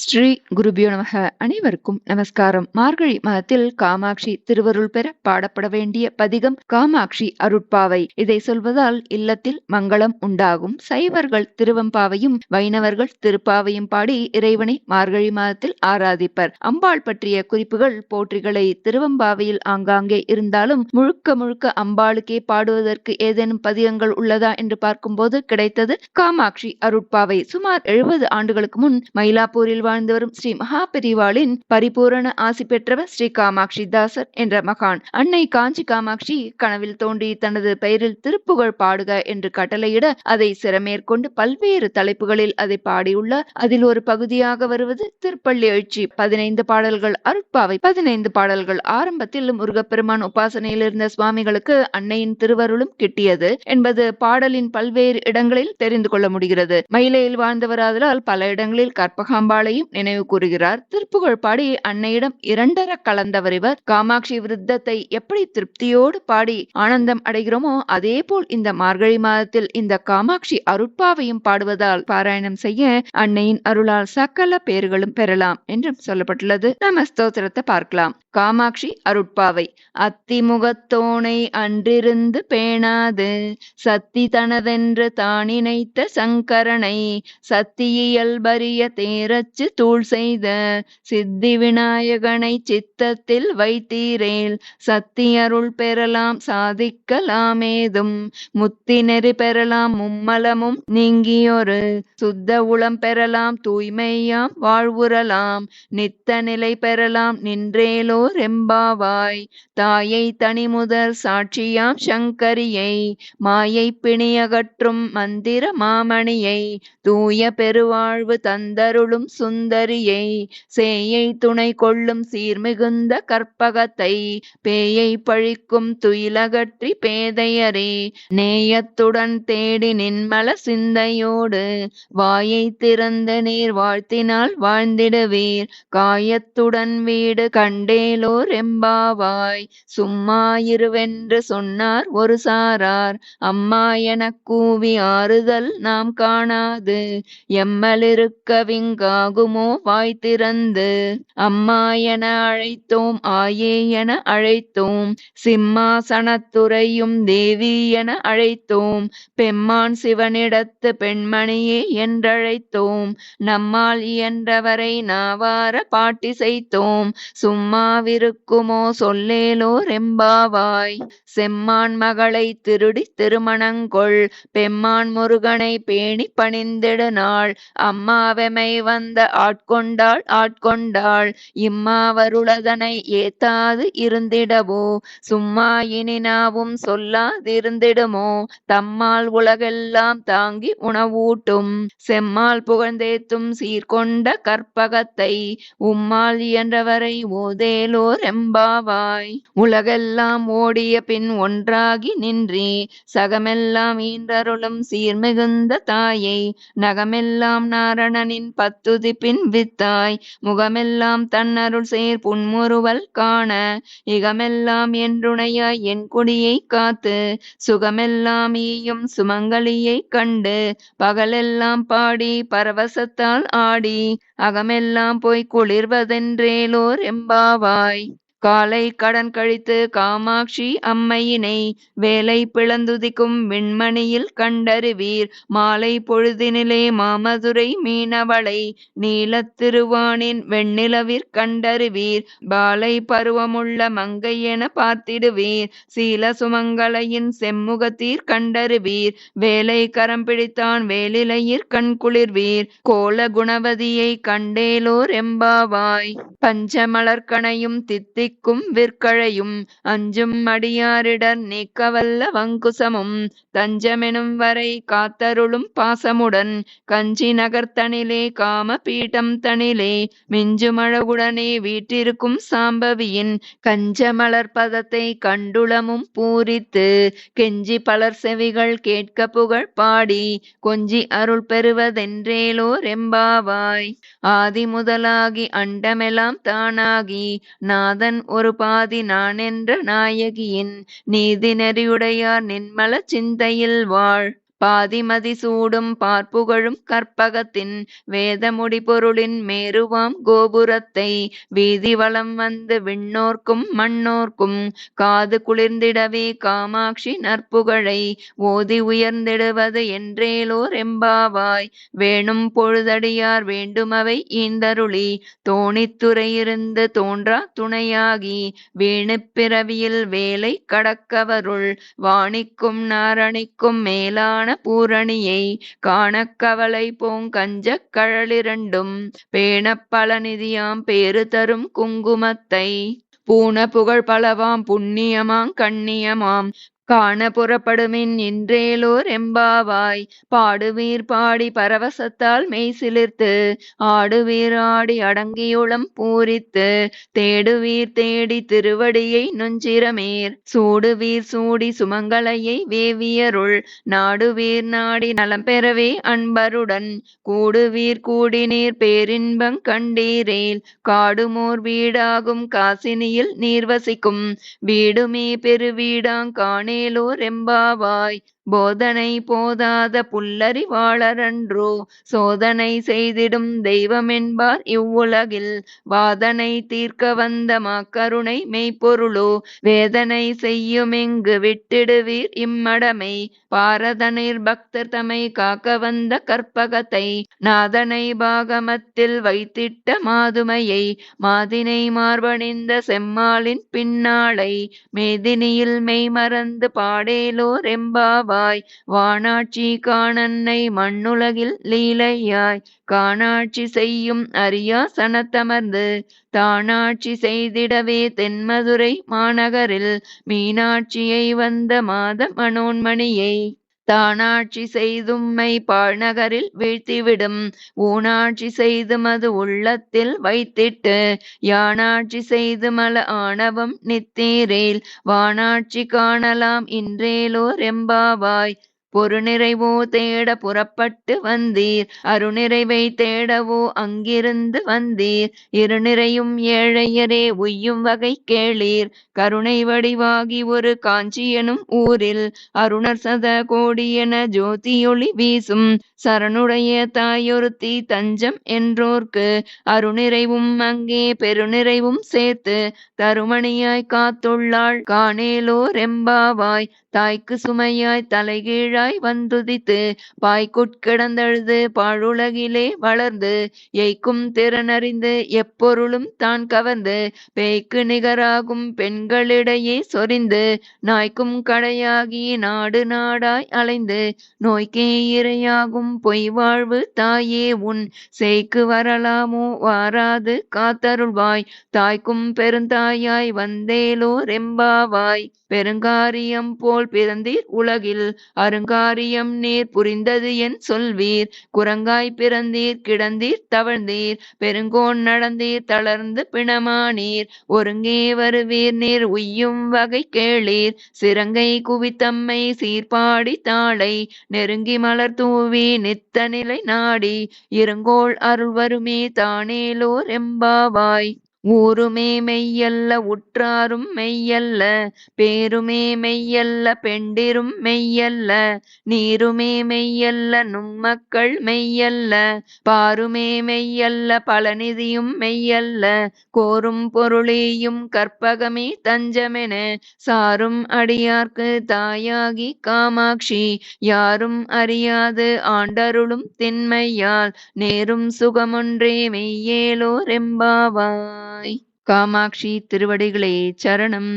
ஸ்ரீ குருபியோ நமக. அனைவருக்கும் நமஸ்காரம். மார்கழி மாதத்தில் காமாட்சி திருவருள் பெற பாடப்பட வேண்டிய பதிகம் காமாட்சி அருட்பாவை. இதை சொல்வதால் இல்லத்தில் மங்களம் உண்டாகும். சைவர்கள் திருவம்பாவையும் வைணவர்கள் திருப்பாவையும் பாடி இறைவனை மார்கழி மாதத்தில் ஆராதிப்பர். அம்பாள் பற்றிய குறிப்புகள் போற்றிகளை திருவம்பாவையில் ஆங்காங்கே இருந்தாலும் முழுக்க முழுக்க அம்பாளுக்கே பாடுவதற்கு ஏதேனும் பதிகங்கள் உள்ளதா என்று பார்க்கும்போது கிடைத்தது காமாட்சி அருட்பாவை. சுமார் எழுபது ஆண்டுகளுக்கு முன் மயிலாப்பூரில் வாழ்ந்து வரும் ஸ்ரீ மகா பெரிவாளின் பரிபூரண ஆசி பெற்றவர் ஸ்ரீ காமாட்சி தாசர் என்ற மகான். அன்னை காஞ்சி காமாட்சி கனவில் தோண்டி தனது பெயரில் திருப்புகழ் பாடுக என்று கட்டளையிட அதை சிறமேற்கொண்டு பல்வேறு தலைப்புகளில் அதை பாடியுள்ளார் அதில் ஒரு பகுதியாக வருவது திருப்பள்ளி எழுச்சி. பதினைந்து பாடல்கள் அருட்பாவை. பதினைந்து பாடல்கள் ஆரம்பத்தில் முருகப்பெருமான் உபாசனையில் இருந்த சுவாமிகளுக்கு அன்னையின் திருவருளும் கிட்டியது என்பது பாடலின் பல்வேறு இடங்களில் தெரிந்து கொள்ள முடிகிறது. மயிலையில் வாழ்ந்தவராதலால் பல இடங்களில் கற்பகாம்பாளையும் நினைவு கூறுகிறார். திருப்புகழ் பாடி அன்னையிடம் இரண்டர கலந்தவர் இவர். காமாட்சி விருத்தத்தை எப்படி திருப்தியோடு பாடி ஆனந்தம் அடைகிறோமோ அதே போல் இந்த மார்கழி மாதத்தில் இந்த காமாட்சி அருட்பாவையும் பாடுவதால் பாராயணம் செய்ய அன்னையின் அருளால் சகல பேர்களும் பெறலாம் என்றும் சொல்லப்பட்டுள்ளது. நம்ம ஸ்தோத்திரத்தை பார்க்கலாம். காமாட்சி அருட்பாவை. அத்திமுகத்தோனை அன்றிருந்து பேணாது. சத்தி தனதென்று தானினைத்த சங்கரனை. சத்தியியல்பரிய தேரச்சு தூள் செய்த சித்தி விநாயகனை சித்தத்தில் வைத்தீரேல். சத்தி அருள் பெறலாம் சாதிக்கலாமேதும். முத்தி நெறி பெறலாம் மும்மலமும் நீங்கியொரு. சுத்த உளம் பெறலாம் தூய்மையாம் வாழ்வுறலாம். நித்த நிலை பெறலாம் நின்றேலோ ரெம்பாவாய் தாயை தனிமுதல் சாட்சியாம் சங்கரியை. மாயை பிணியகற்றும் மந்திர மாமணியை. தூய பெருவாழ்வு தந்தருளும் சுந்தரியை சேயை துணை கொள்ளும் சீர்மிகுந்த கற்பகத்தை பேயை பழிக்கும் துயிலகற்றி பேதையரே நேயத்துடன் தேடி நின்மல சிந்தையோடு வாயை திறந்த நீர் வாழ்த்தினால் வாழ்ந்திடுவீர். காயத்துடன் வீடு கண்டேலோர் எம்பாவாய் சும்மா இருவென்று சொன்னார் ஒரு சாரார். அம்மா எனக் கூவி ஆறுதல் நாம் காணாது. எம்மலிருக்க விங்காகும் வாய் திறந்து? அம்மா என அழைத்தோம் ஆயே என அழைத்தோம். சிம்மாசனத்துறையும் தேவி என அழைத்தோம். பெம்மான் சிவனிடத்து பெண்மணியே என்றழைத்தோம். நம்மால் இயன்றவரை நாவார பாட்டிசைத்தோம் சும்மாவிருக்குமோ சொல்லேலோ ரெம்பாவாய். செம்மான் மகளை திருடி திருமணங்கொள். பெம்மான் முருகனை பேணி பணிந்திடு நாள். அம்மாவெமை வந்த ஆட்கொண்டாள் ஆட்கொண்டாள். இம்மாவருளதனை ஏத்தாது இருந்திடவோ? சும்மா இனி நாவும் சொல்லாதிருந்திடுமோ? தம்மால் உலகெல்லாம் தாங்கி உணவூட்டும். செம்மால் புகழ்ந்தேத்தும் சீர்கொண்ட கற்பகத்தை உம்மால் இயன்றவரை ஓதேலோர் எம்பாவாய். உலகெல்லாம் ஓடிய பின் ஒன்றாகி நின்றே. சகமெல்லாம் ஈன்றருளும் சீர்மிகுந்த தாயை. நகமெல்லாம் நாரணனின் பத்துதி பின் வித்தாய். முகமெல்லாம் தன்னருள் சேர் புன்முறுவல் காண. இகமெல்லாம் என்றுணையாய் என் குடியை காத்து. சுகமெல்லாம் ஈயும் சுமங்கலியை கண்டு. பகலெல்லாம் பாடி பரவசத்தால் ஆடி. அகமெல்லாம் போய் குளிர்வதென்றேலோர் எம்பாவாய். காலை கடன் கழித்து காமாட்சி அம்மையினை வேலை பிளந்துதிக்கும் விண்மணியில் கண்டறிவீர். மாலை பொழுதினிலே மாமதுரை மீனவளை நீலத்திருவானின் வெண்ணிலவிற் கண்டறிவீர். பாலை பருவமுள்ள மங்கை என பார்த்திடுவீர். சீல சுமங்கலையின் செம்முகத்தீர் கண்டறிவீர். வேலை கரம் பிடித்தான் வேலிலையிற் கண்குளிர்வீர். கோல குணவதியை கண்டேலோர் எம்பாவாய். பஞ்சமலர்கணையும் தித்திக்கும் விற்கழையும் அஞ்சும் அடியாரிடர் நீக்கவல்ல வங்குசமும். தஞ்சமெனும் வரை காத்தருளும் பாசமுடன். கஞ்சி நகர்த்தனிலே காம பீட்டம் தனிலே. மிஞ்சுமழகுடனே வீட்டிருக்கும் சாம்பவியின் கஞ்சமலர் பதத்தை கண்டுளமும் பூரித்து. கெஞ்சி பலர் செவிகள் கேட்க புகழ் பாடி. கொஞ்சி அருள் பெறுவதென்றேலோ ரெம்பாவாய். ஆதி முதலாகி அண்டமெல்லாம் தானாகி. நாதன் ஒரு பாதி நான் என்ற நாயகியின் நீதி நெறியுடையார் நின்மல சிந்தையில் வாழ். பாதிமதி சூடும் பார்ப்புகழும் கற்பகத்தின் வேதமுடி பொருளின் மேருவாம் கோபுரத்தை வீதி வளம் வந்து விண்ணோர்க்கும் மண்ணோர்க்கும் காது குளிர்ந்திடவே காமாட்சி நற்புகழை ஓதி உயர்ந்திடுவது என்றேலோர் எம்பாவாய். வேணும் பொழுதடியார் வேண்டுமவை ஈந்தருளி. தோணித்துறையிருந்து தோன்றா துணையாகி. வீணுப் பிறவியில் வேலை கடக்கவருள். வாணிக்கும் நாரணிக்கும் மேலான பூரணியை காண கவலை போங்கஞ்சக் கழலிரண்டும் பேணப் பலநிதியாம் பேறு தரும் குங்குமத்தை. பூண புகழ் பலவாம் புண்ணியமாம் கண்ணியமாம் காண புறப்படுமின் இன்றேலோர் எம்பாவாய். பாடுவீர் பாடி பரவசத்தால் மெய்சிலிர்த்து ஆடுவீர் ஆடி அடங்கியுளம் பூரித்து தேடுவீர் தேடி திருவடியை நொஞ்சிரமேர். சூடுவீர் சூடி சுமங்கலையை வேவியருள் நாடுவீர் நாடி நலம் பெறவே அன்பருடன். கூடுவீர் கூடினீர் பேரின்பங் கண்டீரேல் காடுமோர் வீடாகும் காசினியில் நீர் வசிக்கும் வீடுமே பெருவீடாங் காணே மேலோர் எம்பாவாய். போதனை போதாத புல்லறிவாளரன்றோ சோதனை செய்திடும் தெய்வமென்பார் இவ்வுலகில். வாதனை தீர்க்க வந்த மாக்கருணை மெய்ப்பொருளோ வேதனை செய்யுமிங்கு விட்டிடுவீர் இம்மடமை. பாரதனிர் பக்தர் தமை காக்க வந்த கற்பகத்தை நாதனை பாகமத்தில் வைத்திட்ட மாதுமையை மாதினை மார்பணிந்த செம்மாளின் பின்னாளை. மேதினியில் மெய்மறந்து பாடேலோர் எம்பாவ வாய். வானாட்சி காணன்னை மண்ணுலகில் லீலையாய். காணாட்சி செய்யும் அரியா சனத்தமர்ந்து தானாட்சி செய்திடவே தென்மதுரை மாநகரில். மீனாட்சியை வந்த மாத மனோன்மணியை தானாட்சி செய்தும்மை பாழ்நகரில் வீழ்த்திவிடும். ஊனாட்சி செய்து மது உள்ளத்தில் வைத்திட்டு. யானாட்சி செய்து மல ஆணவம் நித்தீரேல். வானாட்சி காணலாம் இன்றேலோர் எம்பாவாய். பொருநிறைவோ தேட புறப்பட்டு வந்தீர். அருநிறைவை தேடவோ அங்கிருந்து வந்தீர். இருநிறையும் ஏழையரே உய்யும் வகை கேளீர். கருணை வடிவாகி ஒரு காஞ்சி எனும் ஊரில் அருணர் சத கோடியென ஜோதியொளி வீசும். சரணுடைய தாயொருத்தி தஞ்சம் என்றோர்க்கு அருநிறைவும் அங்கே பெருநிறைவும் சேர்த்து. தருமணியாய் காத்துள்ளாள் காணேலோ ரெம்பாவாய் தாய்க்கு சுமையாய் தலைகீழாய் வந்துதித்து பாய்க்குட்கிடந்தழுது பாழுலகிலே வளர்ந்து எய்க்கும் திறனறிந்து எப்பொருளும் தான் கவர்ந்து பேய்க்கு நிகராகும் பெண்களிடையே சொரிந்து நாய்க்கும் கடையாகி நாடு நாடாய் அலைந்து நோய்க்கே இரையாகும் பொய் வாழ்வு தாயே உன் சேய்க்கு வரலாமோ வாராது காத்தருள்வாய் தாய்க்கும் பெருந்தாயாய் வந்தேலோ ரெம்பாவாய் பெருங்காரியம் போல் பிறந்தீர் உலகில். அருங்காரியம் நீர் புரிந்தது என் சொல்வீர். குரங்காய் பிறந்தீர் கிடந்தீர் தவழ்ந்தீர். பெருங்கோன் நடந்தீர் தளர்ந்து பிணமானீர். ஒருங்கே வருவீர் நீர் உய்யும் வகை கேளீர். சிறங்கை குவித்தம்மை சீர்பாடி தாளை. நெருங்கி மலர் தூவி நித்த நிலை நாடி. இருங்கோள் அருள் வருமே தானேலோர் எம்பாவாய். ஊருமே மெய்யல்ல உற்றாரும் மெய்யல்ல பேருமே மெய்யல்ல பெண்டிரும் மெய்யல்ல நீருமே மெய்யல்ல நும்மக்கள் மெய்யல்ல பாருமே மெய்யல்ல பழநிதியும் மெய்யல்ல கோரும் பொருளேயும் கற்பகமே தஞ்சமென சாரும் அடியார்க்கு தாயாகி காமாட்சி யாரும் அறியாது ஆண்டருளும் திண்மையால் நேரும் சுகமொன்றே மெய்யேலோர் எம்பாவாய் காமாட்சி திருவடிகளே சரணம்.